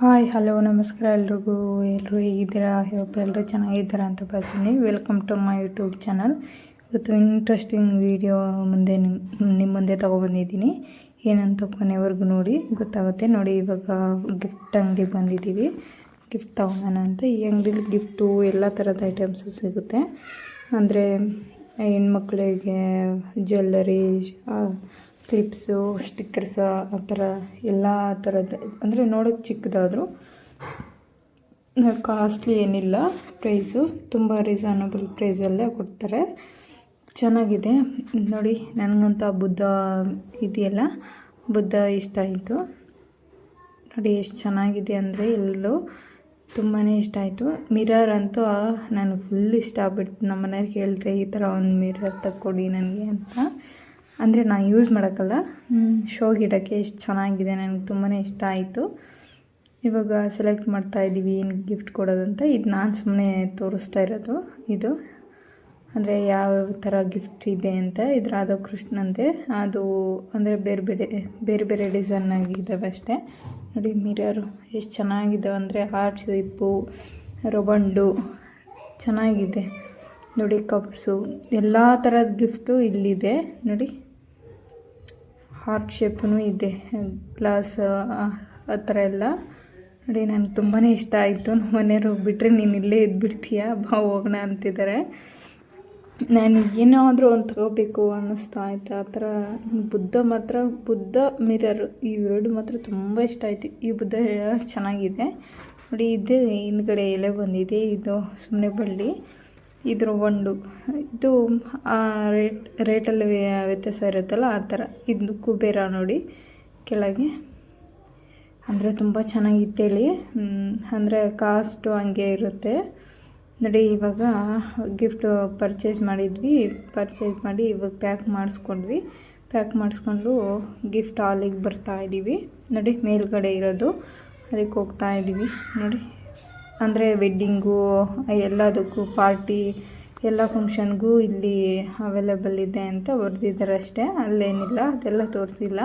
Hi, hello, ನಮಸ್ಕಾರ ಎಲ್ರಿಗೂ. ಎಲ್ಲರೂ ಹೇಗಿದ್ದೀರಾ? ಹೋಪ್ ಎಲ್ಲರೂ ಚೆನ್ನಾಗಿದ್ದೀರಾ ಅಂತ ಬಯಸ್ತೀನಿ welcome to my YouTube channel ಇವತ್ತು ಇಂಟ್ರೆಸ್ಟಿಂಗ್ ವಿಡಿಯೋ ಮುಂದೆ ನಿಮ್ಮ ನಿಮ್ಮ ಮುಂದೆ ತೊಗೊಬಂದಿದ್ದೀನಿ. ಏನಂತ ಕೊನೆವರೆಗೂ ನೋಡಿ, ಗೊತ್ತಾಗುತ್ತೆ. ನೋಡಿ, ಇವಾಗ ಗಿಫ್ಟ್ ಅಂಗಡಿ ಬಂದಿದ್ದೀವಿ. ಗಿಫ್ಟ್ ತೊಗೊಳೋಣ ಅಂತ. ಈ ಅಂಗಡೀಲಿ ಗಿಫ್ಟು ಎಲ್ಲ ಥರದ ಐಟಮ್ಸು ಸಿಗುತ್ತೆ. ಅಂದರೆ ಹೆಣ್ಮಕ್ಳಿಗೆ ಜ್ಯುವೆಲ್ಲರಿ ಕ್ಲಿಪ್ಸು ಸ್ಟಿಕ್ಕರ್ಸ್ ಆ ಥರ ಎಲ್ಲ ಥರದ, ಅಂದರೆ ನೋಡೋಕ್ಕೆ ಚಿಕ್ಕದಾದರೂ ಕಾಸ್ಟ್ಲಿ ಏನಿಲ್ಲ ಪ್ರೈಸು ತುಂಬ ರೀಸನಬಲ್ ಪ್ರೈಸಲ್ಲೇ ಕೊಡ್ತಾರೆ. ಚೆನ್ನಾಗಿದೆ. ನೋಡಿ, ನನಗಂತ ಬುದ್ಧ ಇದೆಯಲ್ಲ, ಬುದ್ಧ ಇಷ್ಟ ಆಯಿತು. ನೋಡಿ, ಎಷ್ಟು ಚೆನ್ನಾಗಿದೆ ಅಂದರೆ ಎಲ್ಲೂ ತುಂಬಾ ಇಷ್ಟ ಆಯಿತು. ಮಿರರ್ ಅಂತೂ ನನಗೆ ಫುಲ್ ಇಷ್ಟ ಆಗ್ಬಿಡ್ತು ನಮ್ಮ ಮನೆಯವ್ರಿಗೆ ಹೇಳಿದೆ ಈ ಥರ ಒಂದು ಮಿರರ್ ತಕ್ಕೊಡಿ ನನಗೆ ಅಂತ. ಅಂದರೆ ನಾನು ಯೂಸ್ ಮಾಡೋಕ್ಕಲ್ಲ. ಶೋ ಗಿಡಕ್ಕೆ ಎಷ್ಟು ಚೆನ್ನಾಗಿದೆ ನನಗೆ ತುಂಬಾ ಇಷ್ಟ ಆಯಿತು. ಇವಾಗ ಸೆಲೆಕ್ಟ್ ಮಾಡ್ತಾ ಇದ್ದೀವಿ ಏನು ಗಿಫ್ಟ್ ಕೊಡೋದಂತ. ಇದು ನಾನು ಸುಮ್ಮನೆ ತೋರಿಸ್ತಾ ಇರೋದು ಇದು. ಅಂದರೆ ಯಾವ ಥರ ಗಿಫ್ಟ್ ಇದೆ ಅಂತ. ಇದು ರಾಧಾಕೃಷ್ಣಂತೆ ಅದು ಅಂದರೆ ಬೇರೆ ಬೇರೆ ಬೇರೆ ಬೇರೆ ಡಿಸೈನ್ ಆಗಿದ್ದಾವೆ ಅಷ್ಟೇ. ನೋಡಿ ಮಿರರು ಎಷ್ಟು ಚೆನ್ನಾಗಿದ್ದಾವೆ ಅಂದರೆ ಹಾರ್ಟ್ ಶೇಪು ರೊಬಂಡು ಚೆನ್ನಾಗಿದೆ. ನೋಡಿ ಕಪ್ಸು ಎಲ್ಲ ಥರದ ಗಿಫ್ಟು ಇಲ್ಲಿದೆ. ನೋಡಿ. ಹಾರ್ಟ್ ಶೇಪೂ ಇದೆ. ಗ್ಲಾಸ್, ಆ ಥರ ಎಲ್ಲ. ನೋಡಿ ನನಗೆ ತುಂಬಾ ಇಷ್ಟ ಆಯಿತು. ಮನೆಯವ್ರು ಹೋಗ್ಬಿಟ್ರೆ ನೀನು ಇಲ್ಲೇ ಇದ್ಬಿಡ್ತೀಯ? ಬಾ, ಹೋಗೋಣ ಅಂತಿದ್ದಾರೆ ನಾನು ಏನಾದರೂ ಒಂದು ತಗೋಬೇಕು ಅನ್ನಿಸ್ತಾ ಆಯ್ತು ಆ ಥರ ಬುದ್ಧ ಮಾತ್ರ, ಬುದ್ಧ ಮಿರರ್ ಇವೆರಡು ಮಾತ್ರ ತುಂಬ ಇಷ್ಟ ಆಯಿತು. ಈ ಬುದ್ಧ ಚೆನ್ನಾಗಿದೆ. ನೋಡಿ, ಇದು ಹಿಂದ್ಗಡೆ ಎಲೆ ಬಂದಿದೆ. ಇದು ಸುಮ್ಮನೆ ಬಳ್ಳಿ. ಇದ್ರ ಒಂದು, ಇದು ರೇಟ್, ರೇಟಲ್ಲಿ ವ್ಯತ್ಯಾಸ ಇರುತ್ತಲ್ಲ, ಆ ಥರ. ಇದು ಕುಬೇರ ನೋಡಿ ಕೆಳಗೆ. ಅಂದರೆ ತುಂಬ ಚೆನ್ನಾಗಿತ್ತೇಳಿ ಅಂದರೆ ಕಾಸ್ಟು ಹಂಗೆ ಇರುತ್ತೆ. ನೋಡಿ, ಇವಾಗ ಗಿಫ್ಟ್ ಪರ್ಚೇಸ್ ಮಾಡಿದ್ವಿ. ಪರ್ಚೇಸ್ ಮಾಡಿ ಇವಾಗ ಪ್ಯಾಕ್ ಮಾಡಿಸ್ಕೊಂಡ್ವಿ. ಪ್ಯಾಕ್ ಮಾಡಿಸ್ಕೊಂಡು ಗಿಫ್ಟ್ ಹಾಲಿಗೆ ಬರ್ತಾ ಇದ್ದೀವಿ ನೋಡಿ, ಮೇಲ್ಗಡೆ ಇರೋದು. ಅದಕ್ಕೆ ಹೋಗ್ತಾ ಇದ್ದೀವಿ ನೋಡಿ. ಅಂದರೆ ವೆಡ್ಡಿಂಗು ಎಲ್ಲದಕ್ಕೂ ಪಾರ್ಟಿ ಎಲ್ಲ ಫಂಕ್ಷನ್ಗೂ ಇಲ್ಲಿ ಅವೈಲೇಬಲ್ ಇದೆ ಅಂತ ಬರೆದಿದ್ದಾರೆ ಅಷ್ಟೇ. ಅಲ್ಲೇನಿಲ್ಲ, ಅದೆಲ್ಲ ತೋರಿಸಿಲ್ಲ.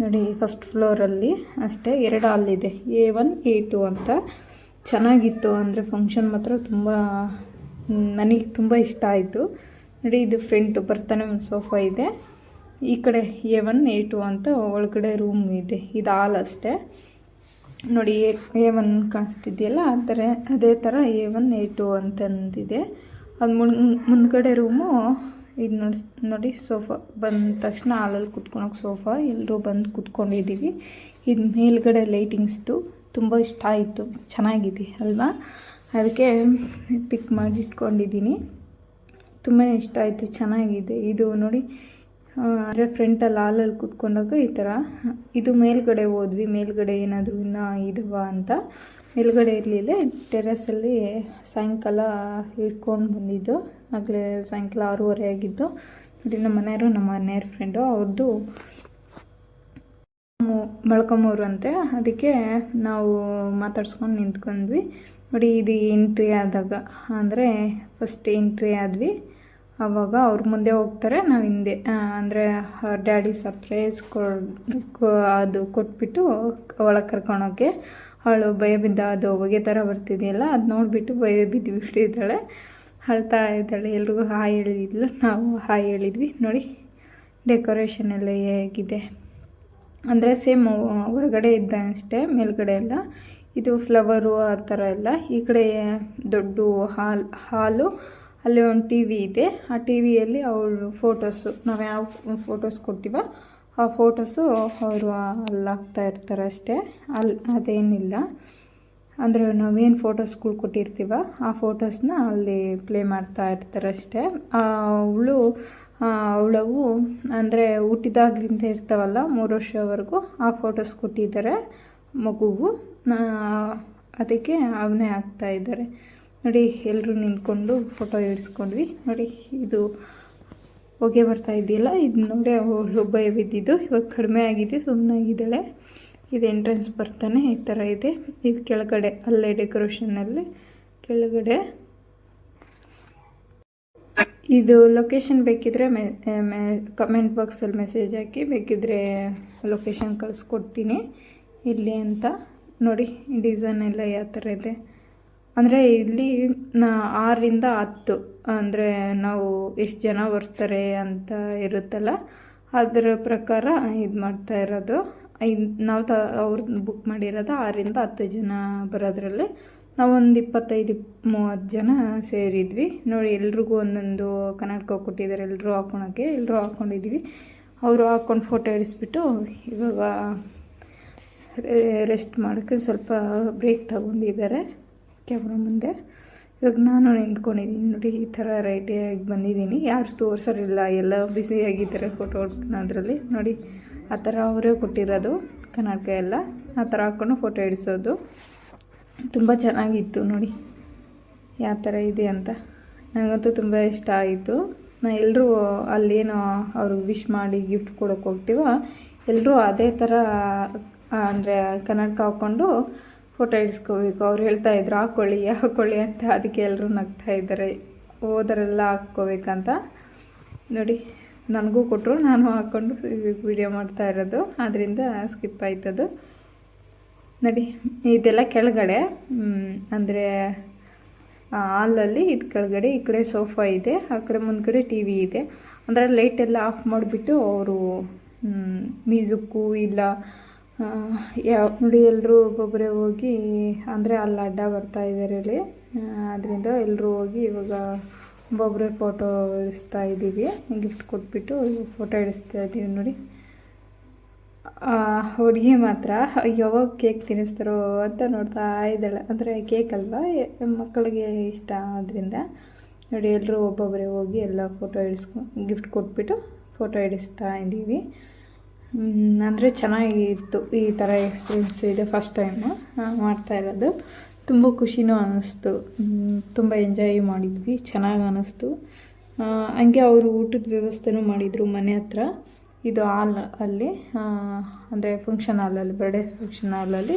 ನೋಡಿ ಫಸ್ಟ್ ಫ್ಲೋರಲ್ಲಿ ಅಷ್ಟೇ ಎರಡು ಹಾಲ್ ಇದೆ. ಎ ಒನ್ ಎ ಟು ಅಂತ. ಚೆನ್ನಾಗಿತ್ತು, ಅಂದರೆ ಫಂಕ್ಷನ್ ಮಾತ್ರ ತುಂಬ ನನಗೆ ತುಂಬ ಇಷ್ಟ ಆಯಿತು. ನೋಡಿ, ಇದು ಫ್ರಂಟು ಬರ್ತಾನೆ ಒಂದು ಸೋಫಾ ಇದೆ. ಈ ಕಡೆ ಎ ಒನ್ ಎ ಟು ಅಂತ ಒಳಗಡೆ ರೂಮ್ ಇದೆ. ಇದು ಹಾಲ್ ಅಷ್ಟೇ. ನೋಡಿ ಎ ಎ ಒನ್ ಕಾಣಿಸ್ತಿದೆಯಲ್ಲ? ಆ ಥರ, ಅದೇ ಥರ ಎ ಒನ್ ಎ ಟು ಅಂತಂದಿದೆ. ಅದು ಮುನ್, ಮುಂದ್ಗಡೆ ರೂಮು, ಇದು ನೋಡಿ ನೋಡಿ, ಸೋಫಾ ಬಂದ ತಕ್ಷಣ ಹಾಲಲ್ಲಿ ಕುತ್ಕೊಳಕ್ಕೆ ಸೋಫಾ. ಎಲ್ಲರೂ ಬಂದು ಕುತ್ಕೊಂಡಿದ್ದೀವಿ ಇದು ಮೇಲ್ಗಡೆ ಲೈಟಿಂಗ್ಸ್ದು. ತುಂಬ ಇಷ್ಟ ಆಯಿತು. ಚೆನ್ನಾಗಿದೆ, ಅಲ್ವಾ? ಅದಕ್ಕೆ ಪಿಕ್ ಮಾಡಿ ಇಟ್ಕೊಂಡಿದ್ದೀನಿ ತುಂಬಾ ಇಷ್ಟ ಆಯಿತು. ಚೆನ್ನಾಗಿದೆ. ಇದು ನೋಡಿ ಅಂದರೆ ಫ್ರಂಟಲ್ಲಿ ಹಾಲಲ್ಲಿ ಕೂತ್ಕೊಂಡಾಗ ಈ ಥರ ಇದು ಮೇಲ್ಗಡೆ ಹೋದ್ವಿ. ಮೇಲ್ಗಡೆ ಏನಾದರೂ ಇನ್ನೂ ಇದಾವ ಅಂತ. ಮೇಲ್ಗಡೆ ಇರಲಿಲ್ಲ. ಟೆರೆಸಲ್ಲಿ ಸಾಯಂಕಾಲ ಇಟ್ಕೊಂಡು ಬಂದಿದ್ದು. ಆಗಲೇ ಸಾಯಂಕಾಲ ಆರೂವರೆ ಆಗಿದ್ದು. ನೋಡಿ, ನಮ್ಮ ಮನೆಯವರು, ನಮ್ಮ ಮನೆಯವ್ರ ಫ್ರೆಂಡು ಅವ್ರದ್ದು ಮೊಳ್ಕೊಂಬೂರು ಅಂತೆ. ಅದಕ್ಕೆ ನಾವು ಮಾತಾಡ್ಸ್ಕೊಂಡು ನಿಂತ್ಕೊಂಡ್ವಿ. ನೋಡಿ, ಇದು ಎಂಟ್ರಿ ಆದಾಗ. ಅಂದರೆ ಫಸ್ಟ್ ಎಂಟ್ರಿ ಆದ್ವಿ. ಆವಾಗ ಅವ್ರು ಮುಂದೆ ಹೋಗ್ತಾರೆ, ನಾವು ಹಿಂದೆ ಅಂದರೆ ಡ್ಯಾಡಿ ಸರ್ಪ್ರೈಸ್ ಕೊ, ಅದು ಕೊಟ್ಬಿಟ್ಟು ಒಳಗೆ ಕರ್ಕೊಳೋಕ್ಕೆ ಅವಳು ಭಯ ಬಿದ್ದ, ಅದು ಹೊಗೆ ಥರ ಬರ್ತಿದೆಯಲ್ಲ, ಅದು ನೋಡಿಬಿಟ್ಟು ಭಯ ಬಿದ್ದು ಬಿಟ್ಟಿದ್ದಾಳೆ. ಅಳ್ತಾ ಇದ್ದಾಳೆ, ಎಲ್ರಿಗೂ ಹಾಯ್ ಹೇಳಿದ್ಲು, ನಾವು ಹಾಯ್ ಹೇಳಿದ್ವಿ. ನೋಡಿ ಡೆಕೋರೇಷನ್ ಎಲ್ಲ ಹೇಗಿದೆ. ಅಂದರೆ ಸೇಮ್ ಹೊರಗಡೆ ಇದ್ದ ಅಷ್ಟೇ, ಮೇಲ್ಗಡೆ ಎಲ್ಲ. ಇದು ಫ್ಲವರು ಆ ಥರ ಎಲ್ಲ. ಈ ಕಡೆ ದೊಡ್ಡ ಹಾಲ್, ಹಾಲು ಅಲ್ಲಿ ಒಂದು ಟಿ ವಿ ಇದೆ. ಆ ಟಿ ವಿಯಲ್ಲಿ ಅವಳು ಫೋಟೋಸು ನಾವು ಯಾವ ಫೋಟೋಸ್ ಕೊಡ್ತೀವೋ ಆ ಫೋಟೋಸು ಅವರು ಅಲ್ಲಿ ಹಾಕ್ತಾ ಇರ್ತಾರೆ ಅಷ್ಟೇ. ಅಲ್ಲಿ ಅದೇನಿಲ್ಲ. ಅಂದರೆ ನಾವೇನು ಫೋಟೋಸ್ಗಳು ಕೊಟ್ಟಿರ್ತೀವ ಆ ಫೋಟೋಸ್ನ ಅಲ್ಲಿ ಪ್ಲೇ ಮಾಡ್ತಾ ಇರ್ತಾರೆ ಅಷ್ಟೇ. ಅವಳು ಅವಳವು ಅಂದರೆ ಹುಟ್ಟಿದಾಗ್ಲಿಂದ ಇರ್ತಾವಲ್ಲ, ಮೂರು ವರ್ಷವರೆಗೂ ಆ ಫೋಟೋಸ್ ಕೊಟ್ಟಿದ್ದಾರೆ ಮಗುವು. ಅದಕ್ಕೆ ಅವನೇ ಹಾಕ್ತಾ ಇದ್ದಾರೆ. ನೋಡಿ ಎಲ್ಲರೂ ನಿಂತ್ಕೊಂಡು ಫೋಟೋ ಇಡಿಸ್ಕೊಂಡ್ವಿ. ನೋಡಿ, ಇದು ಹೊಗೆ ಬರ್ತಾ ಇದೆಯಲ್ಲ, ಇದು ನೋಡಿ ಅವಳು ಭಯ ಬಿದ್ದಿದ್ದು. ಇವಾಗ ಕಡಿಮೆ ಆಗಿದೆ ಸುಮ್ಮನಾಗಿದ್ದಾಳೆ ಇದು ಎಂಟ್ರೆನ್ಸ್ ಬರ್ತಾನೆ, ಈ ಥರ ಇದೆ. ಇದು ಕೆಳಗಡೆ, ಅಲ್ಲೇ ಡೆಕೋರೇಷನಲ್ಲಿ ಕೆಳಗಡೆ. ಇದು ಲೊಕೇಶನ್ ಬೇಕಿದ್ರೆ ಮೆ ಕಮೆಂಟ್ ಬಾಕ್ಸಲ್ಲಿ ಮೆಸೇಜ್ ಹಾಕಿ, ಬೇಕಿದ್ರೆ ಲೊಕೇಶನ್ ಕಳಿಸ್ಕೊಡ್ತೀನಿ. ಇಲ್ಲಿ ಅಂತ. ನೋಡಿ ಡಿಸೈನ್ ಎಲ್ಲ ಯಾವ ಥರ ಇದೆ. ಅಂದರೆ ಇಲ್ಲಿ ಆರರಿಂದ ಹತ್ತು, ಅಂದರೆ ನಾವು ಎಷ್ಟು ಜನ ಬರ್ತಾರೆ ಅಂತ ಇರುತ್ತಲ್ಲ, ಅದರ ಪ್ರಕಾರ ಇದು ಮಾಡ್ತಾ ಇರೋದು. ನಾವು ತ ಅವ್ರದ್ದು ಬುಕ್ ಮಾಡಿರೋದು ಆರರಿಂದ ಹತ್ತು ಜನ ಬರೋದ್ರಲ್ಲಿ ನಾವೊಂದು ಇಪ್ಪತ್ತೈದು ಇಪ್- ಮೂವತ್ತು ಜನ ಸೇರಿದ್ವಿ. ನೋಡಿ, ಎಲ್ರಿಗೂ ಒಂದೊಂದು ಕನ್ನಡಕ ಕೊಟ್ಟಿದ್ದಾರೆ ಎಲ್ಲರೂ ಹಾಕೊಳಕ್ಕೆ ಎಲ್ಲರೂ ಹಾಕ್ಕೊಂಡಿದ್ವಿ ಅವರು ಹಾಕ್ಕೊಂಡು ಫೋಟೋ ಹಿಡಿಸ್ಬಿಟ್ಟು ಇವಾಗ ರೆಸ್ಟ್ ಮಾಡೋಕ್ಕೆ ಸ್ವಲ್ಪ ಬ್ರೇಕ್ ತಗೊಂಡಿದ್ದಾರೆ. ಕ್ಯಾಮ್ರಾ ಮುಂದೆ. ಇವಾಗ ನಾನು ನಿಂತ್ಕೊಂಡಿದ್ದೀನಿ. ನೋಡಿ, ಈ ಥರ ರೈಟಿಯಾಗಿ ಬಂದಿದ್ದೀನಿ. ಯಾರು ತೋರ್ಸೋರಿಲ್ಲ. ಎಲ್ಲ ಬ್ಯುಸಿಯಾಗಿದ್ದಾರೆ ಫೋಟೋ ಅದರಲ್ಲಿ ನೋಡಿ, ಆ ಥರ ಅವರೇ ಕೊಟ್ಟಿರೋದು. ಕನ್ನಡಕ ಎಲ್ಲ ಆ ಥರ ಹಾಕ್ಕೊಂಡು ಫೋಟೋ ಹಿಡಿಸೋದು ತುಂಬ ಚೆನ್ನಾಗಿತ್ತು. ನೋಡಿ, ಯಾವ ಥರ ಇದೆ ಅಂತ. ನನಗಂತೂ ತುಂಬ ಇಷ್ಟ ಆಯಿತು. ನಾ ಎಲ್ಲರೂ ಅಲ್ಲೇನೋ ಅವ್ರಿಗೆ ವಿಶ್ ಮಾಡಿ ಗಿಫ್ಟ್ ಕೊಡೋಕೆ ಹೋಗ್ತೀವೋ, ಎಲ್ಲರೂ ಅದೇ ಥರ ಅಂದರೆ ಕನ್ನಡಕ ಹಾಕ್ಕೊಂಡು ಫೋಟೋ ಇಳಿಸ್ಕೋಬೇಕು ಅವ್ರು ಹೇಳ್ತಾ ಇದ್ರು ಹಾಕ್ಕೊಳ್ಳಿ ಹಾಕ್ಕೊಳ್ಳಿ ಅಂತ. ಅದಕ್ಕೆ ಎಲ್ಲರೂ ನಗ್ತಾ ಇದ್ದಾರೆ. ಹೋದರೆಲ್ಲ ಹಾಕ್ಕೋಬೇಕಂತ. ನೋಡಿ, ನನಗೂ ಕೊಟ್ಟರು, ನಾನು ಹಾಕ್ಕೊಂಡು ವಿಡಿಯೋ ಮಾಡ್ತಾ ಇರೋದು. ಅದರಿಂದ ಸ್ಕಿಪ್ ಆಯ್ತದು. ನೋಡಿ, ಇದೆಲ್ಲ ಕೆಳಗಡೆ ಅಂದರೆ ಹಾಲಲ್ಲಿ ಇದು ಕೆಳಗಡೆ ಈ ಕಡೆ ಸೋಫಾ ಇದೆ, ಆ ಕಡೆ ಮುಂದ್ಗಡೆ ಟಿ ವಿ ಇದೆ. ಅಂದರೆ ಲೈಟೆಲ್ಲ ಆಫ್ ಮಾಡಿಬಿಟ್ಟು ಅವರು ಮ್ಯೂಸಿಕ್ಕು ಇಲ್ಲ ಯಾವ, ನೋಡಿ ಎಲ್ಲರೂ ಒಬ್ಬೊಬ್ಬರೇ ಹೋಗಿ, ಅಂದರೆ ಅಲ್ಲಿ ಅಡ್ಡ ಬರ್ತಾ ಇದ್ದಾರೆ ಇಲ್ಲಿ. ಅದರಿಂದ ಎಲ್ಲರೂ ಹೋಗಿ ಇವಾಗ ಒಬ್ಬೊಬ್ಬರೇ ಫೋಟೋ ಇಡಿಸ್ತಾ ಇದ್ದೀವಿ. ಗಿಫ್ಟ್ ಕೊಟ್ಬಿಟ್ಟು ಫೋಟೋ ಇಡಿಸ್ತಾ ಇದ್ದೀವಿ ನೋಡಿ. ಹುಡುಗಿ ಮಾತ್ರ, ಯಾವಾಗ ಕೇಕ್ ತಿನ್ನಿಸ್ತಾರೋ ಅಂತ ನೋಡ್ತಾ ಇದ್ದಾಳೆ. ಅಂದರೆ ಕೇಕ್ ಅಲ್ವಾ? ಮಕ್ಕಳಿಗೆ ಇಷ್ಟ ಆದ್ದರಿಂದ ನೋಡಿ ಎಲ್ಲರೂ ಒಬ್ಬೊಬ್ಬರೇ ಹೋಗಿ ಎಲ್ಲ ಫೋಟೋ ಹಿಡಿಸ್ಕೊ ಗಿಫ್ಟ್ ಕೊಟ್ಬಿಟ್ಟು ಫೋಟೋ ಇಡಿಸ್ತಾ ಇದ್ದೀವಿ. ಅಂದರೆ ಚೆನ್ನಾಗಿತ್ತು ಈ ಥರ ಎಕ್ಸ್ಪೀರಿಯೆನ್ಸ್ ಇದೆ ಫಸ್ಟ್ ಟೈಮು ಮಾಡ್ತಾ ಇರೋದು. ತುಂಬ ಖುಷಿನೂ ಅನ್ನಿಸ್ತು ತುಂಬ ಎಂಜಾಯ್ ಮಾಡಿದ್ವಿ, ಚೆನ್ನಾಗಿ ಅನ್ನಿಸ್ತು ಹಂಗೆ ಅವರು ಊಟದ ವ್ಯವಸ್ಥೆನೂ ಮಾಡಿದರು ಮನೆ ಹತ್ರ. ಇದು ಹಾಲ್ ಅಲ್ಲಿ ಅಂದರೆ ಫಂಕ್ಷನ್ ಹಾಲಲ್ಲಿ ಬರ್ಡೇ ಫಂಕ್ಷನ್ ಹಾಲಲ್ಲಿ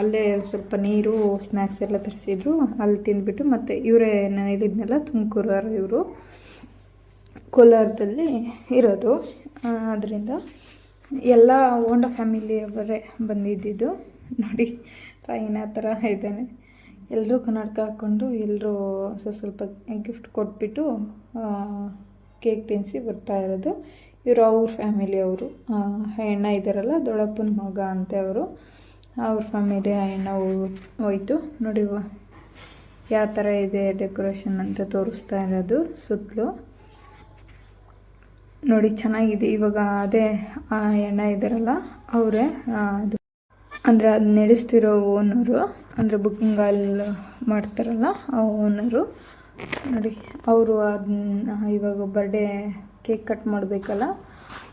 ಅಲ್ಲೇ. ಸ್ವಲ್ಪ ನೀರು ಸ್ನ್ಯಾಕ್ಸ್ ಎಲ್ಲ ತರಿಸಿದ್ರು. ಅಲ್ಲಿ ತಿಂದ್ಬಿಟ್ಟು ಮತ್ತು ಇವರೇ ನಾನು ಹೇಳಿದ್ನೆಲ್ಲ ತುಮಕೂರು ಇವರು. ಕೋಲಾರದಲ್ಲಿ ಇರೋದು. ಅದರಿಂದ ಎಲ್ಲ ಓಂಡ ಫ್ಯಾಮಿಲಿಯವರೇ ಬಂದಿದ್ದಿದ್ದು. ನೋಡಿ, ಟ್ರೈನ್ ಆ ಥರ ಇದ್ದಾನೆ. ಎಲ್ಲರೂ ಕನ್ನಡಕ ಹಾಕ್ಕೊಂಡು ಎಲ್ಲರೂ ಸ್ವಲ್ಪ ಸ್ವಲ್ಪ ಗಿಫ್ಟ್ ಕೊಟ್ಬಿಟ್ಟು ಕೇಕ್ ತಿನ್ನಿಸಿ ಬರ್ತಾ ಇರೋದು. ಇವರು ಅವ್ರ ಫ್ಯಾಮಿಲಿಯವರು ಅಣ್ಣ ಇದ್ದಾರಲ್ಲ, ದೊಡ್ಡಪ್ಪನ ಮಗ ಅಂತೆ ಅವರು. ಅವ್ರ ಫ್ಯಾಮಿಲಿ ಹೆಣ್ಣ ಹೋಯ್ತು. ನೋಡಿ ಯಾವ ಥರ ಇದೆ ಡೆಕೋರೇಷನ್ ಅಂತ ತೋರಿಸ್ತಾ ಇರೋದು ಸುತ್ತಲೂ. ನೋಡಿ, ಚೆನ್ನಾಗಿದೆ. ಇವಾಗ ಅದೇ, ಆ ಎಣ್ಣೆ ಇದ್ದಾರಲ್ಲ, ಅವರೇ ಅದು ಅಂದರೆ ಅದು ನಡೆಸ್ತಿರೋ ಓನರು, ಅಂದರೆ ಬುಕ್ಕಿಂಗ್ ಅಲ್ಲಿ ಮಾಡ್ತಾರಲ್ಲ ಆ ಓನರು. ನೋಡಿ, ಅವರು ಅದನ್ನ ಇವಾಗ ಬರ್ಡೇ ಕೇಕ್ ಕಟ್ ಮಾಡಬೇಕಲ್ಲ,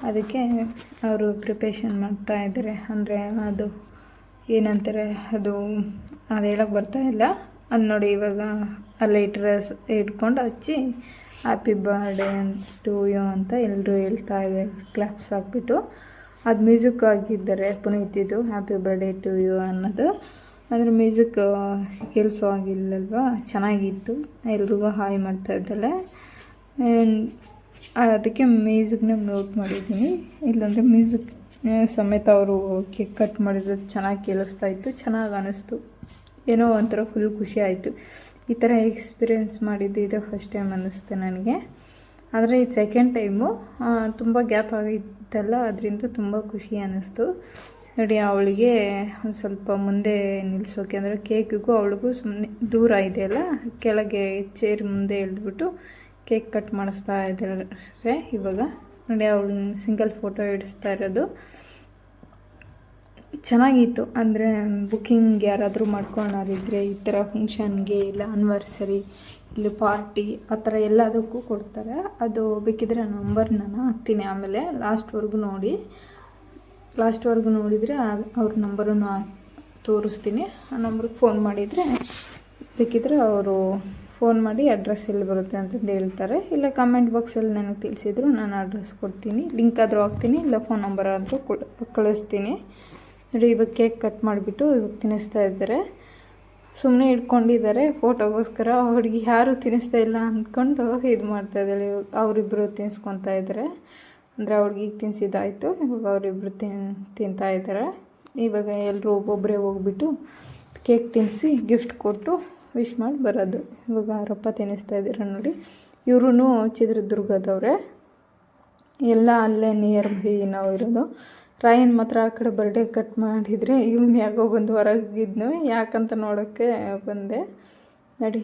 ಅದಕ್ಕೆ ಅವರು ಪ್ರಿಪ್ರೇಷನ್ ಮಾಡ್ತಾ ಇದ್ದಾರೆ ಅಂದರೆ ಅದು ಏನಂತಾರೆ, ಅದು ಅದು ಹೇಳೋಕ್ಕೆ ಬರ್ತಾ ಇಲ್ಲ. ಅದು ನೋಡಿ ಇವಾಗ ಆ ಲೈಟ್ರ್ ಇಟ್ಕೊಂಡು ಹಚ್ಚಿ ಹ್ಯಾಪಿ ಬರ್ಡೇ ಟು ಯು ಅಂತ ಎಲ್ಲರೂ ಹೇಳ್ತಾ ಇದೆ ಕ್ಲಾಪ್ಸ್ ಹಾಕ್ಬಿಟ್ಟು. ಅದು ಮ್ಯೂಸಿಕ್ ಪುನೀತ ಇದು ಹ್ಯಾಪಿ ಬರ್ಡೇ ಟು ಯು ಅನ್ನೋದು. ಅಂದರೆ ಮ್ಯೂಸಿಕ್ ಕೇಳಿಸೋ ಆಗಿಲ್ಲಲ್ವಾ? ಚೆನ್ನಾಗಿತ್ತು. ಎಲ್ರಿಗೂ ಹಾಯ್ ಮಾಡ್ತಾ ಇದ್ದಲ್ಲ ಅದಕ್ಕೆ ಮ್ಯೂಸಿಕ್ನ ಮ್ಯೂಟ್ ಮಾಡಿದ್ದೀನಿ. ಇಲ್ಲಾಂದರೆ ಮ್ಯೂಸಿಕ್ ಸಮೇತ ಅವರು ಕೇಕ್ ಕಟ್ ಮಾಡಿರೋದು ಚೆನ್ನಾಗಿ ಕೇಳಿಸ್ತಾ ಇತ್ತು. ಚೆನ್ನಾಗಿ ಅನ್ನಿಸ್ತು ಏನೋ ಒಂಥರ ಫುಲ್ ಖುಷಿ ಆಯಿತು. ಈ ಥರ ಎಕ್ಸ್ಪೀರಿಯೆನ್ಸ್ ಮಾಡಿದ್ದು ಇದು ಫಸ್ಟ್ ಟೈಮ್ ಅನ್ನಿಸ್ತು ನನಗೆ. ಆದರೆ ಇದು ಸೆಕೆಂಡ್ ಟೈಮು ತುಂಬ ಗ್ಯಾಪ್ ಆಗಿತ್ತಲ್ಲ, ಅದರಿಂದ ತುಂಬ ಖುಷಿ ಅನ್ನಿಸ್ತು. ನೋಡಿ, ಅವಳಿಗೆ ಒಂದು ಸ್ವಲ್ಪ ಮುಂದೆ ನಿಲ್ಲಿಸೋಕೆ ಅಂದರೆ ಕೇಕಿಗೂ ಅವಳಿಗೂ ಸುಮ್ಮನೆ ದೂರ ಇದೆಯಲ್ಲ ಕೆಳಗೆ ಚೇರ್ ಮುಂದೆ ಎಳೆದ್ಬಿಟ್ಟು ಕೇಕ್ ಕಟ್ ಮಾಡಿಸ್ತಾ ಇದ್ದಾರೆ ಇವಾಗ. ನೋಡಿ, ಅವಳು ಸಿಂಗಲ್ ಫೋಟೋ ಹಿಡಿಸ್ತಾ ಇರೋದು. ಚೆನ್ನಾಗಿತ್ತು. ಅಂದರೆ ಬುಕ್ಕಿಂಗ್ ಯಾರಾದರೂ ಮಾಡ್ಕೊಳ್ಳೋರಿದ್ರೆ ಈ ಥರ ಫಂಕ್ಷನ್ಗೆ ಇಲ್ಲ ಆನಿವರ್ಸರಿ ಇಲ್ಲ ಪಾರ್ಟಿ ಆ ಥರ ಎಲ್ಲದಕ್ಕೂ ಕೊಡ್ತಾರೆ. ಅದು ಬೇಕಿದ್ರೆ ನಂಬರ್ ನಾನು ಹಾಕ್ತೀನಿ ಆಮೇಲೆ ಲಾಸ್ಟ್ವರೆಗೂ ನೋಡಿ. ಲಾಸ್ಟ್ವರೆಗೂ ನೋಡಿದರೆ ಅವ್ರ ನಂಬರನ್ನು ತೋರಿಸ್ತೀನಿ. ಆ ನಂಬರ್ಗೆ ಫೋನ್ ಮಾಡಿದರೆ ಬೇಕಿದ್ರೆ ಅವರು ಫೋನ್ ಮಾಡಿ ಅಡ್ರೆಸ್ ಎಲ್ಲಿ ಬರುತ್ತೆ ಅಂತಂದು ಹೇಳ್ತಾರೆ. ಇಲ್ಲ ಕಮೆಂಟ್ ಬಾಕ್ಸಲ್ಲಿ ನನಗೆ ತಿಳಿಸಿದ್ರು ನಾನು ಅಡ್ರೆಸ್ ಕೊಡ್ತೀನಿ. ಲಿಂಕ್ ಆದರೂ ಹಾಕ್ತೀನಿ, ಇಲ್ಲ ಫೋನ್ ನಂಬರ್ ಆದರೂ ಕಳಿಸ್ತೀನಿ. ನೋಡಿ, ಇವಾಗ ಕೇಕ್ ಕಟ್ ಮಾಡಿಬಿಟ್ಟು ಇವಾಗ ತಿನ್ನಿಸ್ತಾ ಇದ್ದಾರೆ. ಸುಮ್ಮನೆ ಇಟ್ಕೊಂಡಿದ್ದಾರೆ. ಫೋಟೋಗೋಸ್ಕರ ಅವ್ರಿಗೆ ಯಾರು ತಿನ್ನಿಸ್ತಾ ಇಲ್ಲ ಅಂದ್ಕೊಂಡು ಇದು ಮಾಡ್ತಾ ಇದ್ದಾಳೆ. ಇವಾಗ ಅವರಿಬ್ಬರು ತಿನ್ನಿಸ್ಕೊತಾ ಇದ್ದಾರೆ. ಅಂದರೆ ಅವ್ರಿಗೆ ಈಗ ತಿನ್ನಿಸಿದ್ದಾಯಿತು ಇವಾಗ ಅವರಿಬ್ಬರು ತಿನ್, ತಿಂತಾ ಇದ್ದಾರೆ. ಇವಾಗ ಎಲ್ಲರೂ ಒಬ್ಬೊಬ್ಬರೇ ಹೋಗ್ಬಿಟ್ಟು ಕೇಕ್ ತಿನ್ನಿಸಿ ಗಿಫ್ಟ್ ಕೊಟ್ಟು ವಿಶ್ ಮಾಡಿ ಬರೋದು. ಇವಾಗ ಅವರಪ್ಪ ತಿನ್ನಿಸ್ತಾ ಇದ್ದೀರ ನೋಡಿ. ಇವ್ರೂ ಚಿತ್ರದುರ್ಗದವ್ರೆ. ಎಲ್ಲ ಅಲ್ಲೇ ನಿಯರ್ ಬೈ ನಾವು ಇರೋದು ರಾಯನ್ ಮಾತ್ರ ಆ ಕಡೆ ಬರ್ಡೇ ಕಟ್ ಮಾಡಿದರೆ ಇವನು ಯಾಕೋ ಬಂದು ಹೊರಗಿದ್ನು. ಯಾಕಂತ ನೋಡೋಕ್ಕೆ ಬಂದೆ. ನಡಿ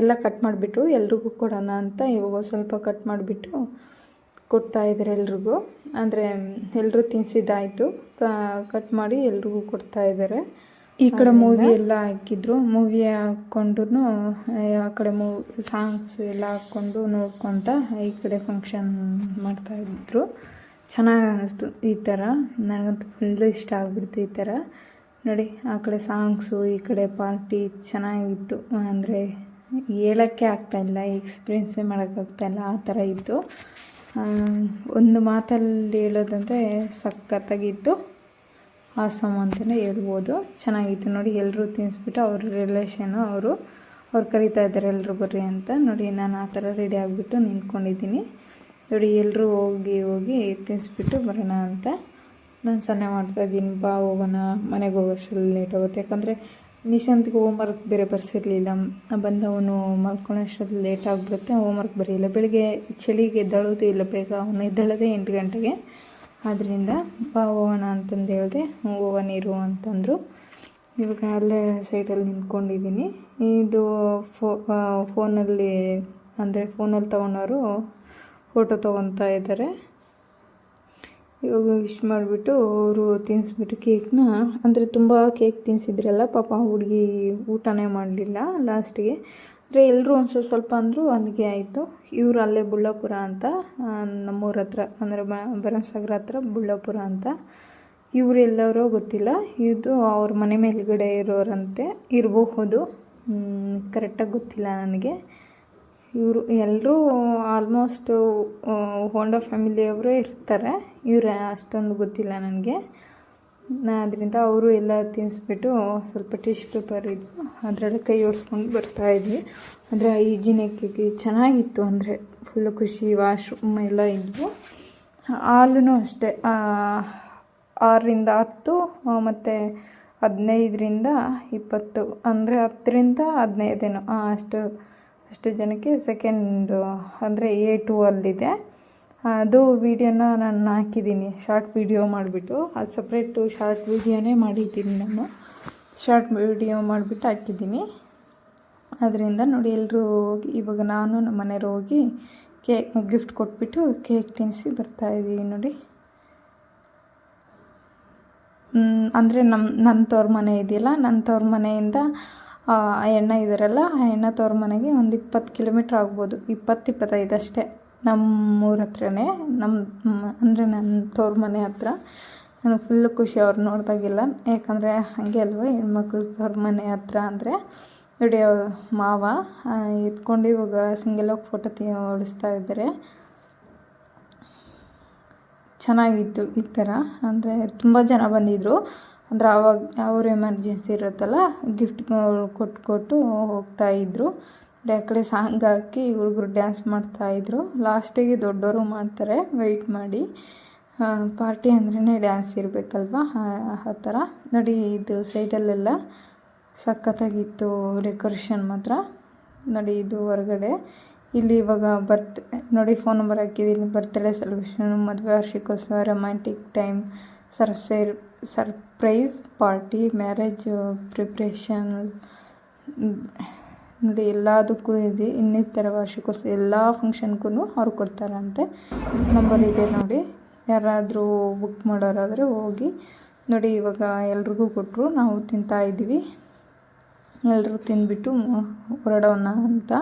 ಎಲ್ಲ ಕಟ್ ಮಾಡಿಬಿಟ್ಟು ಎಲ್ರಿಗೂ ಕೊಡೋಣ ಅಂತ ಇವಾಗ ಸ್ವಲ್ಪ ಕಟ್ ಮಾಡಿಬಿಟ್ಟು ಕೊಡ್ತಾ ಇದ್ದಾರೆ ಎಲ್ರಿಗೂ. ಅಂದರೆ ಎಲ್ಲರೂ ತಿನ್ನಿಸಿದ್ದಾಯಿತು ಕಟ್ ಮಾಡಿ ಎಲ್ರಿಗೂ ಕೊಡ್ತಾ ಇದ್ದಾರೆ ಈ ಕಡೆ ಮೂವಿ ಎಲ್ಲ ಹಾಕಿದ್ರು. ಮೂವಿ ಹಾಕ್ಕೊಂಡು ಆ ಕಡೆ ಮೂ ಸಾಂಗ್ಸ್ ಎಲ್ಲ ಹಾಕ್ಕೊಂಡು ನೋಡ್ಕೊತ ಈ ಕಡೆ ಫಂಕ್ಷನ್ ಮಾಡ್ತಾಯಿದ್ರು ಚೆನ್ನಾಗಿ ಅನ್ನಿಸ್ತು ಈ ಥರ. ನನಗಂತೂ ಫುಲ್ಲು ಇಷ್ಟ ಆಗಿಬಿಡ್ತು ಈ ಥರ. ನೋಡಿ, ಆ ಕಡೆ ಸಾಂಗ್ಸು ಈ ಕಡೆ ಪಾರ್ಟಿ ಚೆನ್ನಾಗಿತ್ತು. ಅಂದರೆ ಹೇಳೋಕ್ಕೆ ಆಗ್ತಾಯಿಲ್ಲ ಎಕ್ಸ್ಪೀರಿಯೆನ್ಸೇ ಮಾಡೋಕ್ಕಾಗ್ತಾಯಿಲ್ಲ ಆ ಥರ ಇತ್ತು. ಒಂದು ಮಾತಲ್ಲಿ ಹೇಳೋದಂದರೆ ಸಖತ್ತಾಗಿತ್ತು. ಆಸಮ್ ಅಂತಲೇ ಹೇಳ್ಬೋದು. ಚೆನ್ನಾಗಿತ್ತು. ನೋಡಿ ಎಲ್ಲರೂ ತಿನ್ನಿಸ್ಬಿಟ್ಟು ಅವ್ರ ರಿಲೇಷನು ಅವರು, ಅವ್ರು ಕರಿತಾ ಇದ್ದಾರೆ ಎಲ್ಲರೂ ಬರ್ರಿ ಅಂತ. ನೋಡಿ, ನಾನು ಆ ಥರ ರೆಡಿ ಆಗಿಬಿಟ್ಟು ನಿಂತ್ಕೊಂಡಿದ್ದೀನಿ. ನೋಡಿ ಎಲ್ಲರೂ ಹೋಗಿ ಹೋಗಿ ತಿನ್ನಿಸ್ಬಿಟ್ಟು ಬರೋಣ ಅಂತ ನಾನು ಸನ್ನೆ ಮಾಡ್ತಾಯಿದ್ದೀನಿ ಬಾ, ಹೋಗೋಣ. ಮನೆಗೆ ಹೋಗೋಷ್ಟರಲ್ಲಿ ಲೇಟ್ ಆಗುತ್ತೆ. ಯಾಕಂದರೆ ನಿಶಾಂತ್ಗೆ ಹೋಮ್ವರ್ಕ್ ಬೇರೆ ಬರ್ಸಿರಲಿಲ್ಲ. ಬಂದವನು ಮಲ್ಕೊಳ್ಳೋಷ್ಟರಲ್ಲಿ ಲೇಟ್ ಆಗಿಬಿಡುತ್ತೆ. ಹೋಮ್ವರ್ಕ್ ಬರೆಯಲ್ಲ ಬೆಳಿಗ್ಗೆ ಚಳಿಗೆ ಎದ್ದಳೋದು ಇಲ್ಲ. ಬೇಗ ಅವನು ಎದ್ದಳೋದೇ ಎಂಟು ಗಂಟೆಗೆ. ಆದ್ದರಿಂದ ಬಾ, ಹೋಗೋಣ ಅಂತಂದು ಹೇಳಿದೆ ಹೋಗೋಣ ನೀರು ಅಂತಂದರು. ಇವಾಗ ಅಲ್ಲೇ ಸೈಡಲ್ಲಿ ನಿಂತ್ಕೊಂಡಿದ್ದೀನಿ. ಇದು ಫೋ ಫೋನಲ್ಲಿ ಅಂದರೆ ಫೋನಲ್ಲಿ ತೊಗೊಂಡವರು ಫೋಟೋ ತೊಗೊತಾ ಇದ್ದಾರೆ. ಇವಾಗ ವಿಶ್ ಮಾಡಿಬಿಟ್ಟು ಅವರು ತಿನ್ನಿಸ್ಬಿಟ್ಟು ಕೇಕ್ನ ಅಂದರೆ ತುಂಬ ಕೇಕ್ ತಿನ್ನಿಸಿದ್ರಲ್ಲ ಪಾಪ ಹುಡುಗಿ ಊಟನೇ ಮಾಡಲಿಲ್ಲ ಲಾಸ್ಟಿಗೆ ಅಂದರೆ ಎಲ್ಲರೂ ಒಂದು ಸ್ವಲ್ಪ ಸ್ವಲ್ಪ ಅಂದರೂ ಅಲ್ಲಿಗೆ ಆಯಿತು. ಇವರು ಅಲ್ಲೇ ಬುಳ್ಳಾಪುರ ಅಂತ ನಮ್ಮೂರ ಹತ್ರ, ಅಂದರೆ ಭರಮಸಾಗರ ಹತ್ರ ಬುಳ್ಳಾಪುರ ಅಂತ. ಇವರು ಎಲ್ಲರೂ ಗೊತ್ತಿಲ್ಲ. ಇದು ಅವ್ರ ಮನೆ ಮೇಲುಗಡೆ ಇರೋರಂತೆ, ಇರಬಹುದು. ಕರೆಕ್ಟಾಗಿ ಗೊತ್ತಿಲ್ಲ ನನಗೆ. ಇವರು ಎಲ್ಲರೂ ಆಲ್ಮೋಸ್ಟ್ ಹೋಂಡಾ ಫ್ಯಾಮಿಲಿಯವರು ಇರ್ತಾರೆ. ಇವರು ಅಷ್ಟೊಂದು ಗೊತ್ತಿಲ್ಲ ನನಗೆ. ಅದರಿಂದ ಅವರು ಎಲ್ಲ ತಿನ್ನಿಸ್ಬಿಟ್ಟು ಸ್ವಲ್ಪ ಟಿಶ್ಯೂ ಪೇಪರ್ ಇದ್ದು ಅದರಲ್ಲಿ ಕೈ ಓಡಿಸ್ಕೊಂಡು ಬರ್ತಾಯಿದ್ವಿ ಅಂದರೆ ಹೈಜಿನಿಕ್ಕಾಗಿ ಚೆನ್ನಾಗಿತ್ತು ಅಂದರೆ ಫುಲ್ಲು ಖುಷಿ ವಾಶ್ರೂಮ್ ಎಲ್ಲ ಇದ್ವು. ಹಾಲೂ ಅಷ್ಟೇ ಆರರಿಂದ ಹತ್ತು ಮತ್ತು ಹದಿನೈದರಿಂದ ಇಪ್ಪತ್ತು, ಅಂದರೆ ಹತ್ತರಿಂದ ಹದಿನೈದೇನೋ ಅಷ್ಟು ಅಷ್ಟು ಜನಕ್ಕೆ ಸೆಕೆಂಡ್ ಅಂದರೆ ಎ ಟು ಅಲ್ಲಿದೆ ಅದು ವೀಡಿಯೋನ ನಾನು ಹಾಕಿದ್ದೀನಿ. ಶಾರ್ಟ್ ವೀಡಿಯೋ ಮಾಡಿಬಿಟ್ಟು. ಅದು ಸಪ್ರೇಟು ಶಾರ್ಟ್ ವೀಡಿಯೋನೇ ಮಾಡಿದ್ದೀನಿ ನಾನು. ಶಾರ್ಟ್ ವೀಡಿಯೋ ಮಾಡಿಬಿಟ್ಟು ಹಾಕಿದ್ದೀನಿ. ಅದರಿಂದ ನೋಡಿ ಎಲ್ಲರೂ ಹೋಗಿ, ಇವಾಗ ನಾನು ನಮ್ಮ ಮನೆಯವ್ರು ಹೋಗಿ ಕೇಕ್ ಗಿಫ್ಟ್ ಕೊಟ್ಬಿಟ್ಟು ಕೇಕ್ ತಿನ್ನಿಸಿ ಬರ್ತಾಯಿದ್ದೀವಿ ನೋಡಿ. ಅಂದರೆ ನಮ್ಮ ನನ್ನ ತವ್ರ ಮನೆ ಇದೆಯಲ್ಲ ನನ್ನ ತವ್ರ ಮನೆಯಿಂದ ಆ ಅಣ್ಣ ಇದ್ದಾರಲ್ಲ ಆ ಅಣ್ಣ ತವ್ರ ಮನೆಗೆ ಒಂದು ಇಪ್ಪತ್ತು ಕಿಲೋಮೀಟ್ರ್ ಆಗ್ಬೋದು. ಇಪ್ಪತ್ತು, ಇಪ್ಪತ್ತೈದು ಅಷ್ಟೇ. ನಮ್ಮೂರ ಹತ್ರನೇ ನಮ್ಮ ಅಂದರೆ ನನ್ನ ತವ್ರ ಮನೆ ಹತ್ರ. ನನಗೆ ಫುಲ್ಲು ಖುಷಿ ಅವ್ರು ನೋಡಿದಾಗೆಲ್ಲ. ಯಾಕಂದರೆ ಹಾಗೆ ಅಲ್ವಾ, ಹೆಣ್ಮಕ್ಳು ತವ್ರ ಮನೆ ಹತ್ರ ಅಂದರೆ, ನೋಡಿ ಮಾವ ಎತ್ಕೊಂಡು ಇವಾಗ ಸಿಂಗಲ್ ಹೋಗಿ ಫೋಟೋ ತಿ ಓಡಿಸ್ತಾ ಇದ್ದಾರೆ ಚೆನ್ನಾಗಿತ್ತು ಈ ಥರ ಅಂದರೆ ತುಂಬ ಜನ ಬಂದಿದ್ದರು ಅಂದರೆ ಆವಾಗ ಅವ್ರ ಎಮರ್ಜೆನ್ಸಿ ಇರುತ್ತಲ್ಲ ಗಿಫ್ಟ್ಗಳು ಕೊಟ್ಟು ಕೊಟ್ಟು ಹೋಗ್ತಾಯಿದ್ರು ಕಡೆ ಸಾಂಗ್ ಹಾಕಿ ಹುಡುಗರು ಡ್ಯಾನ್ಸ್ ಮಾಡ್ತಾಯಿದ್ರು ಲಾಸ್ಟಿಗೆ ದೊಡ್ಡವರು ಮಾಡ್ತಾರೆ ವೆಯ್ಟ್ ಮಾಡಿ. ಪಾರ್ಟಿ ಅಂದ್ರೇ ಡ್ಯಾನ್ಸ್ ಇರಬೇಕಲ್ವ? ಆ ಥರ. ನೋಡಿ, ಇದು ಸೈಡಲ್ಲೆಲ್ಲ ಸಖತ್ತಾಗಿತ್ತು ಡೆಕೋರೇಷನ್ ಮಾತ್ರ. ನೋಡಿ, ಇದು ಹೊರಗಡೆ. ಇಲ್ಲಿ ಇವಾಗ ಬರ್ತ್ ನೋಡಿ ಫೋನ್ ನಂಬರ್ ಹಾಕಿದ್ದೀನಿ. ಬರ್ತ್ಡೇ ಸೆಲೆಬ್ರೇಷನ್ ಮದುವೆ ವಾರ್ಷಿಕೋತ್ಸವ ರೊಮ್ಯಾಂಟಿಕ್ ಟೈಮ್ ಸರ್ಸೈರ್ ಸರ್ಪ್ರೈಸ್ ಪಾರ್ಟಿ, ಮ್ಯಾರೇಜ್ ಪ್ರಿಪ್ರೇಷನ್, ನೋಡಿ, ಎಲ್ಲದಕ್ಕೂ ಇದೆ. ಇನ್ನಿತರ ವಾರ್ಷಿಕೋತ್ಸವ ಎಲ್ಲ ಫಂಕ್ಷನ್ಗೂ ಅವ್ರು ಕೊಡ್ತಾರಂತೆ. ನಂಬರ್ ಇದೆ ನೋಡಿ. ಯಾರಾದರೂ ಬುಕ್ ಮಾಡೋರಾದರೆ ಹೋಗಿ, ನೋಡಿ, ಇವಾಗ ಎಲ್ರಿಗೂ ಕೊಟ್ಟರು ನಾವು ತಿಂತಾಯಿದ್ದೀವಿ ಎಲ್ಲರೂ ತಿಂದ್ಬಿಟ್ಟು ಹೊರಡೋಣ ಅಂತ.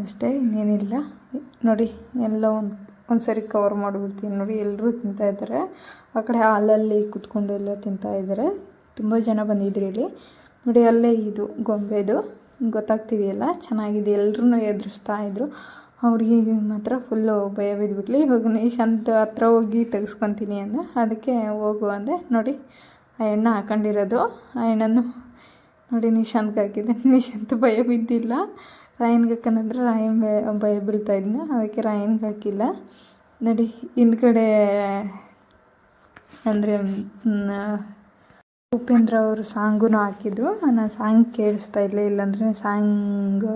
ಅಷ್ಟೇ, ಇನ್ನೇನಿಲ್ಲ. ನೋಡಿ ಎಲ್ಲ ಒಂದು ಒಂದು ಸರಿ ಕವರ್ ಮಾಡಿಬಿಡ್ತೀನಿ ನೋಡಿ ಎಲ್ಲರೂ ತಿಂತಾಯಿದ್ದಾರೆ ಆ ಕಡೆ ಹಾಲಲ್ಲಿ ಕುತ್ಕೊಂಡು ಎಲ್ಲ ತಿಂತಾಯಿದ್ದಾರೆ ತುಂಬ ಜನ ಬಂದಿದ್ರು ಇಲ್ಲಿ. ನೋಡಿ, ಅಲ್ಲೇ ಇದು ಗೊಂಬೆದು. ಗೊತ್ತಾಗ್ತಿದೆಯಲ್ಲ, ಚೆನ್ನಾಗಿದೆ. ಎಲ್ಲರೂ ಎದುರಿಸ್ತಾ ಇದ್ರು. ಅವ್ರಿಗೆ ಮಾತ್ರ ಫುಲ್ಲು ಭಯ ಬಿದ್ದುಬಿಟ್ಲಿ ಇವಾಗ ನಿಶಾಂತ್ ಹತ್ರ ಹೋಗಿ ತೆಗೆಸ್ಕೊತೀನಿ ಅಂದೆ. ಅದಕ್ಕೆ ಹೋಗು ಅಂದೆ. ನೋಡಿ, ಆ ಎಣ್ಣೆ ಹಾಕೊಂಡಿರೋದು. ಆ ಎಣ್ಣನ್ನು ನೋಡಿ, ನಿಶಾಂತ್ಗೆ ಹಾಕಿದ್ದೆ. ನಿಶಾಂತ್ ಭಯ ಬಿದ್ದಿಲ್ಲ. ರಾಯನ್ಗೆ ಹಾಕನಂದ್ರೆ ರಾಯನ್ ಭಯ ಬೀಳ್ತಾ ಇದ್ನ, ಅದಕ್ಕೆ ರಾಯನ್ಗೆ ಹಾಕಿಲ್ಲ ನೋಡಿ, ಹಿಂದ್ಗಡೆ ಅಂದರೆ ಉಪೇಂದ್ರ ಅವರು ಸಾಂಗೂ ಹಾಕಿದ್ರು. ನಾನು ಸಾಂಗ್ ಕೇಳಿಸ್ತಾ ಇಲ್ಲ ಇಲ್ಲಾಂದರೆ ಸಾಂಗ್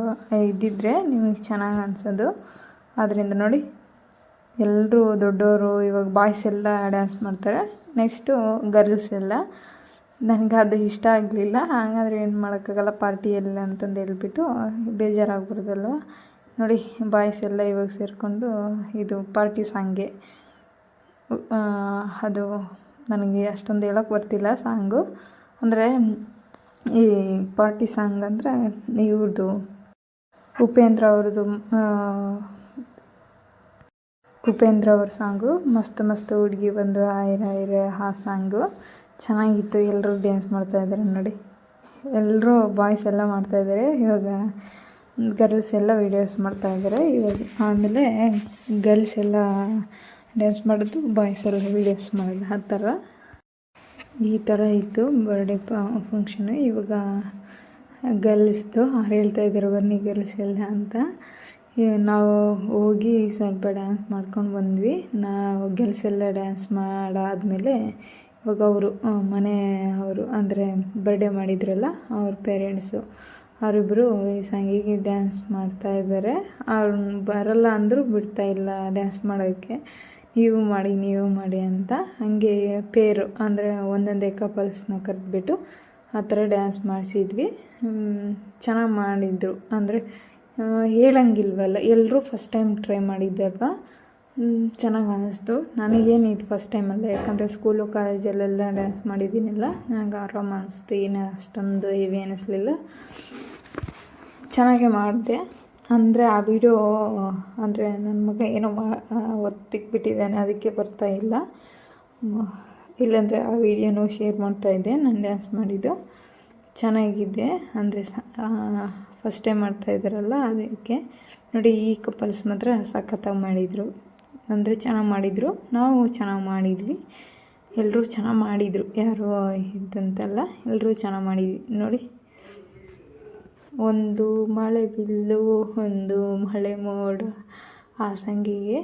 ಇದ್ದಿದ್ರೆ ನಿಮಗೆ ಚೆನ್ನಾಗಿ ಅನ್ಸೋದು. ಆದ್ದರಿಂದ ನೋಡಿ ಎಲ್ಲರೂ ದೊಡ್ಡವರು ಇವಾಗ ಬಾಯ್ಸ್ ಎಲ್ಲ ಡ್ಯಾನ್ಸ್ ಮಾಡ್ತಾರೆ. ನೆಕ್ಸ್ಟು ಗರ್ಲ್ಸ್ ಎಲ್ಲ ನನಗೆ ಅದು ಇಷ್ಟ ಆಗಲಿಲ್ಲ, ಹಾಗಾದ್ರೆ ಏನು ಮಾಡೋಕ್ಕಾಗಲ್ಲ ಪಾರ್ಟಿಯಲ್ಲ ಅಂತಂದು ಹೇಳ್ಬಿಟ್ಟು ಬೇಜಾರಾಗ್ಬಾರ್ದಲ್ವ ನೋಡಿ ಬಾಯ್ಸ್ ಎಲ್ಲ ಇವಾಗ ಸೇರಿಕೊಂಡು ಇದು ಪಾರ್ಟಿ ಸಾಂಗೆ ಅದು ನನಗೆ ಅಷ್ಟೊಂದು ಹೇಳೋಕ್ಕೆ ಬರ್ತಿಲ್ಲ ಸಾಂಗು ಅಂದರೆ, ಈ ಪಾರ್ಟಿ ಸಾಂಗ್ ಅಂದರೆ ಇವ್ರದ್ದು ಉಪೇಂದ್ರ ಅವ್ರದ್ದು ಉಪೇಂದ್ರ ಅವ್ರ ಸಾಂಗು ಮಸ್ತ್ ಮಸ್ತ್ ಹುಡುಗಿ ಬಂದು ಆಯ್ರ ಆಯ್ರ ಆ ಸಾಂಗು ಚೆನ್ನಾಗಿತ್ತು. ಎಲ್ಲರೂ ಡ್ಯಾನ್ಸ್ ಮಾಡ್ತಾಯಿದ್ದಾರೆ ನೋಡಿ. ಎಲ್ಲರೂ ಬಾಯ್ಸ್ ಎಲ್ಲ ಮಾಡ್ತಾಯಿದ್ದಾರೆ ಇವಾಗ ಗರ್ಲ್ಸ್ ಎಲ್ಲ ವೀಡಿಯೋಸ್ ಮಾಡ್ತಾಯಿದ್ದಾರೆ ಇವಾಗ ಆಮೇಲೆ ಗರ್ಲ್ಸ್ ಎಲ್ಲ ಡ್ಯಾನ್ಸ್ ಮಾಡೋದು ಬಾಯ್ಸ್ ಎಲ್ಲ ವೀಡಿಯೋಸ್ ಮಾಡೋದು. ಆ ಥರ. ಈ ಥರ ಇತ್ತು ಬರ್ಡೇ ಫಂಕ್ಷನು ಇವಾಗ ಗರ್ಲ್ಸ್ದು ಅವ್ರು ಹೇಳ್ತಾ ಇದ್ದಾರೆ. ಬನ್ನಿ ಗರ್ಲ್ಸ್ ಎಲ್ಲ ಅಂತ. ನಾವು ಹೋಗಿ ಸ್ವಲ್ಪ ಡ್ಯಾನ್ಸ್ ಮಾಡ್ಕೊಂಡು ಬಂದ್ವಿ. ನಾವು ಗರ್ಲ್ಸ್ ಎಲ್ಲ ಡ್ಯಾನ್ಸ್ ಮಾಡಾದಮೇಲೆ ಇವಾಗ ಅವರು ಮನೆ ಅವರು ಅಂದರೆ ಬರ್ಡೇ ಮಾಡಿದ್ರಲ್ಲ, ಅವ್ರ ಪೇರೆಂಟ್ಸು ಅವರಿಬ್ಬರು ಈ ಸಾಂಗಿಗೆ ಡ್ಯಾನ್ಸ್ ಮಾಡ್ತಾ ಇದ್ದಾರೆ ಅವ್ರು ಬರಲ್ಲ ಅಂದರೂ ಬಿಡ್ತಾಯಿಲ್ಲ ಡ್ಯಾನ್ಸ್ ಮಾಡೋಕ್ಕೆ ನೀವು ಮಾಡಿ ನೀವು ಮಾಡಿ ಅಂತ. ಹಾಗೆ ಪೇರು ಅಂದರೆ ಒಂದೊಂದೇ ಕಪಲ್ಸ್ನ ಕರೆದ್ಬಿಟ್ಟು ಆ ಥರ ಡ್ಯಾನ್ಸ್ ಮಾಡಿಸಿದ್ವಿ. ಚೆನ್ನಾಗಿ ಮಾಡಿದರು. ಅಂದರೆ ಹೇಳಂಗಿಲ್ವಲ್ಲ ಎಲ್ಲರೂ ಫಸ್ಟ್ ಟೈಮ್ ಟ್ರೈ ಮಾಡಿದ್ದೆಪ್ಪ ಚೆನ್ನಾಗಿ ಅನ್ನಿಸ್ತು ನನಗೇನು ಇದು ಫಸ್ಟ್ ಟೈಮಲ್ಲ ಯಾಕಂದರೆ ಸ್ಕೂಲು ಕಾಲೇಜಲ್ಲೆಲ್ಲ ಡ್ಯಾನ್ಸ್ ಮಾಡಿದ್ದೀನಿಲ್ಲ ನನಗೆ ಆರಾಮ ಅನ್ನಿಸ್ತು ಏನು ಅಷ್ಟೊಂದು ಹೆವಿ ಅನ್ನಿಸ್ಲಿಲ್ಲ ಚೆನ್ನಾಗೇ ಮಾಡಿದೆ. ಅಂದರೆ ಆ ವಿಡಿಯೋ ಅಂದರೆ ನನ್ನ ಮಗ ಏನೋ ಮಾ ಒತ್ತಿಕ್ಬಿಟ್ಟಿದ್ದಾನೆ ಅದಕ್ಕೆ ಬರ್ತಾ ಇಲ್ಲ. ಇಲ್ಲಾಂದರೆ ಆ ವಿಡಿಯೋನೂ ಶೇರ್ ಮಾಡ್ತಾಯಿದ್ದೆ ನಾನು ಡ್ಯಾನ್ಸ್ ಮಾಡಿದ್ದು. ಚೆನ್ನಾಗಿದೆ. ಅಂದರೆ ಫಸ್ಟ್ ಟೈಮ್ ಮಾಡ್ತಾಯಿದ್ದಾರಲ್ಲ ಅದಕ್ಕೆ. ನೋಡಿ, ಈ ಕಪಲ್ಸ್ ಮಾತ್ರ ಸಖತ್ತಾಗಿ ಮಾಡಿದರು. ಅಂದರೆ ಚೆನ್ನಾಗಿ ಮಾಡಿದರು. ನಾವು ಚೆನ್ನಾಗಿ ಮಾಡಿದ್ವಿ. ಎಲ್ಲರೂ ಚೆನ್ನಾಗಿ ಮಾಡಿದರು. ಯಾರು ಇದ್ದಂತೆಲ್ಲ ಎಲ್ಲರೂ ಚೆನ್ನಾಗಿ ಮಾಡಿದ್ವಿ. ನೋಡಿ. ಒಂದು ಮಳೆ ಬಿಲ್ಲು, ಒಂದು ಮಳೆ ಮೋಡ, ಆ ಸಂಗಿಗೆ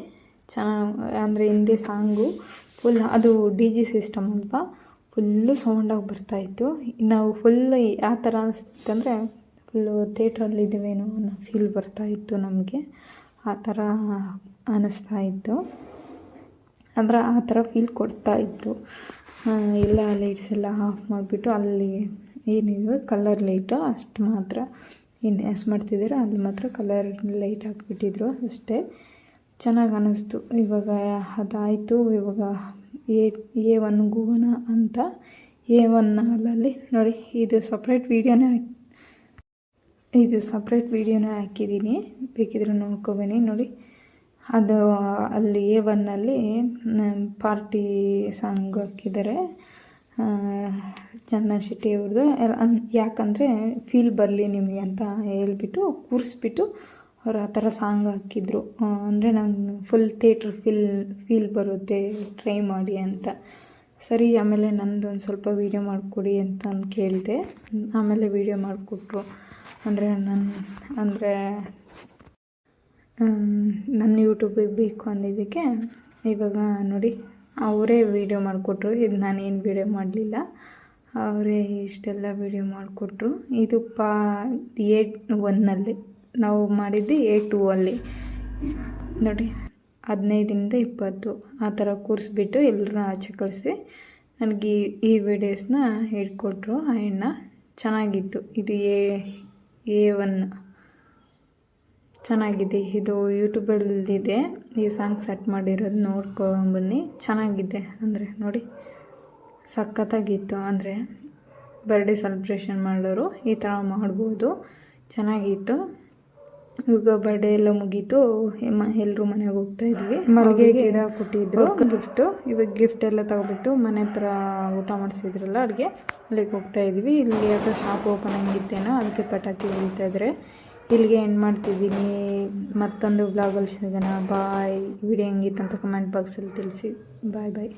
ಚೆನ್ನಾಗಿ, ಅಂದರೆ ಹಿಂದೆ ಸಾಂಗು, ಫುಲ್ ಅದು ಡಿ ಜಿ ಸಿಸ್ಟಮ್ ಅಲ್ವಾ? ಫುಲ್ಲು ಸೌಂಡಾಗಿ ಬರ್ತಾಯಿತ್ತು ನಾವು ಫುಲ್ ಆ ಥರ ಅನಿಸ್ತಂದರೆ ಫುಲ್ಲು ಇದ್ದೀವೇನೋ ಅನ್ನೋ ಫೀಲ್ ಬರ್ತಾಯಿತ್ತು ನಮಗೆ. ಆ ಥರ ಅನ್ನಿಸ್ತಾ ಇತ್ತು. ಅಂದರೆ ಆ ಥರ ಫೀಲ್ ಕೊಡ್ತಾ ಇತ್ತು. ಎಲ್ಲ ಲೈಟ್ಸ್ ಎಲ್ಲ ಆಫ್ ಮಾಡಿಬಿಟ್ಟು ಅಲ್ಲಿ ಏನಿದೆ ಕಲರ್ ಲೈಟು ಅಷ್ಟು ಮಾತ್ರ ಏನು ಎಷ್ಟು ಮಾಡ್ತಿದ್ದೀರೋ ಅಲ್ಲಿ ಮಾತ್ರ ಕಲರ್ ಲೈಟ್ ಹಾಕ್ಬಿಟ್ಟಿದ್ರು ಅಷ್ಟೇ. ಚೆನ್ನಾಗಿ ಅನ್ನಿಸ್ತು. ಇವಾಗ ಅದಾಯಿತು. ಇವಾಗ ಎ ಎ ಒನ್ ಹೋಗೋಣ ಅಂತ ಎ ಒನ್ ಅಲ್ಲಲ್ಲಿ ನೋಡಿ, ಇದು ಸಪ್ರೇಟ್ ವೀಡಿಯೋನೇ ಹಾಕಿ, ಇದು ಸಪ್ರೇಟ್ ವೀಡಿಯೋನೇ ಹಾಕಿದ್ದೀನಿ. ಬೇಕಿದ್ರೆ ನೋಡ್ಕೋಬೇನಿ ನೋಡಿ. ಅದು ಅಲ್ಲಿ ಎ ಒನ್ನಲ್ಲಿ ಪಾರ್ಟಿ ಸಾಂಗ್ ಹಾಕಿದ್ದಾರೆ. ಚಂದನ್ ಶೆಟ್ಟಿ ಅವ್ರದ್ದು ಯಾಕಂದರೆ ಫೀಲ್ ಬರಲಿ ನಿಮಗೆ ಅಂತ ಹೇಳ್ಬಿಟ್ಟು, ಕೂರಿಸ್ಬಿಟ್ಟು ಅವ್ರು ಆ ಥರ ಸಾಂಗ್ ಹಾಕಿದ್ರು. ಅಂದರೆ ನಂಗೆ ಫುಲ್ ಥಿಯೇಟ್ರ್ ಫೀಲ್ ಫೀಲ್ ಬರುತ್ತೆ ಟ್ರೈ ಮಾಡಿ ಅಂತ. ಸರಿ, ಆಮೇಲೆ ನಂದು ಒಂದು ಸ್ವಲ್ಪ ವೀಡಿಯೋ ಮಾಡಿಕೊಡಿ ಅಂತ ಅಂದು ಕೇಳಿದೆ. ಆಮೇಲೆ ವೀಡಿಯೋ ಮಾಡಿಕೊಟ್ರು. ಅಂದರೆ ನನ್ನ ಅಂದರೆ ನನ್ನ ಯೂಟ್ಯೂಬಿಗೆ ಬೇಕು ಅಂದಿದ್ದಕ್ಕೆ ಇವಾಗ ನೋಡಿ, ಅವರೇ ವೀಡಿಯೋ ಮಾಡಿಕೊಟ್ರು. ಇದು ನಾನೇನು ವೀಡಿಯೋ ಮಾಡಲಿಲ್ಲ. ಅವರೇ ಇಷ್ಟೆಲ್ಲ ವೀಡಿಯೋ ಮಾಡಿಕೊಟ್ರು. ಇದು ಪಾ, ಏಟ್ ಒನ್ನಲ್ಲಿ ನಾವು ಮಾಡಿದ್ದು ಎ ಟೂ ಅಲ್ಲಿ. ನೋಡಿ ಹದಿನೈದರಿಂದ ಇಪ್ಪತ್ತು. ಆ ಥರ ಕೂರಿಸ್ಬಿಟ್ಟು ಎಲ್ಲರನ್ನ ಆಚೆ ಕಳಿಸಿ ನನಗೆ ಈ ವಿಡಿಯೋಸ್ನ ಹೇಳ್ಕೊಟ್ರು. ಆ ಹೆಣ್ಣ ಚೆನ್ನಾಗಿತ್ತು. ಇದು ಎ ಎ ಒನ್ ಚೆನ್ನಾಗಿದೆ. ಇದು ಯೂಟ್ಯೂಬಲ್ಲಿದೆ. ಈ ಸಾಂಗ್ ಸೆಟ್ ಮಾಡಿರೋದು ನೋಡ್ಕೊಂಬನ್ನಿ ಚೆನ್ನಾಗಿದೆ. ಅಂದರೆ ನೋಡಿ ಸಖತ್ತಾಗಿತ್ತು. ಅಂದರೆ ಬರ್ಡೇ ಸೆಲೆಬ್ರೇಷನ್ ಮಾಡೋರು ಈ ಥರ ಮಾಡ್ಬೋದು. ಚೆನ್ನಾಗಿತ್ತು. ಇವಾಗ ಬರ್ಡೇ ಎಲ್ಲ ಮುಗೀತು. ಎಲ್ಲರೂ ಮನೆಗೆ ಹೋಗ್ತಾ ಇದ್ವಿ. ಮಲ್ಲಿಗೆ ಗಿಡ ಕೊಟ್ಟಿದ್ರು ಗಿಫ್ಟು ಇವಾಗ ಗಿಫ್ಟ್ ಎಲ್ಲ ತಗೊಬಿಟ್ಟು ಮನೆ ಹತ್ರ ಊಟ ಮಾಡಿಸಿದ್ರಲ್ಲ ಅಡುಗೆ ಅಲ್ಲಿಗೆ ಹೋಗ್ತಾ ಇದ್ವಿ. ಇಲ್ಲಿ ಯಾವುದೋ ಶಾಪ್ ಓಪನ್ ಆಗಿತ್ತೇನೋ ಅದಕ್ಕೆ ಪಟಾಕಿ ಹೊಡಿತಾ ಇದ್ದಾರೆ ಇಲ್ಲಿಗೆ ಎಂಡ್ ಮಾಡ್ತಿದ್ದೀನಿ. ಮತ್ತೊಂದು ಬ್ಲಾಗಲ್ಲಿ ಸಿಗೋಣ. ಬಾಯ್ ವಿಡಿಯೋ ಹೆಂಗಿತ್ತು ಅಂತ ಕಮೆಂಟ್ ಬಾಕ್ಸಲ್ಲಿ ತಿಳಿಸಿ. ಬಾಯ್ ಬಾಯ್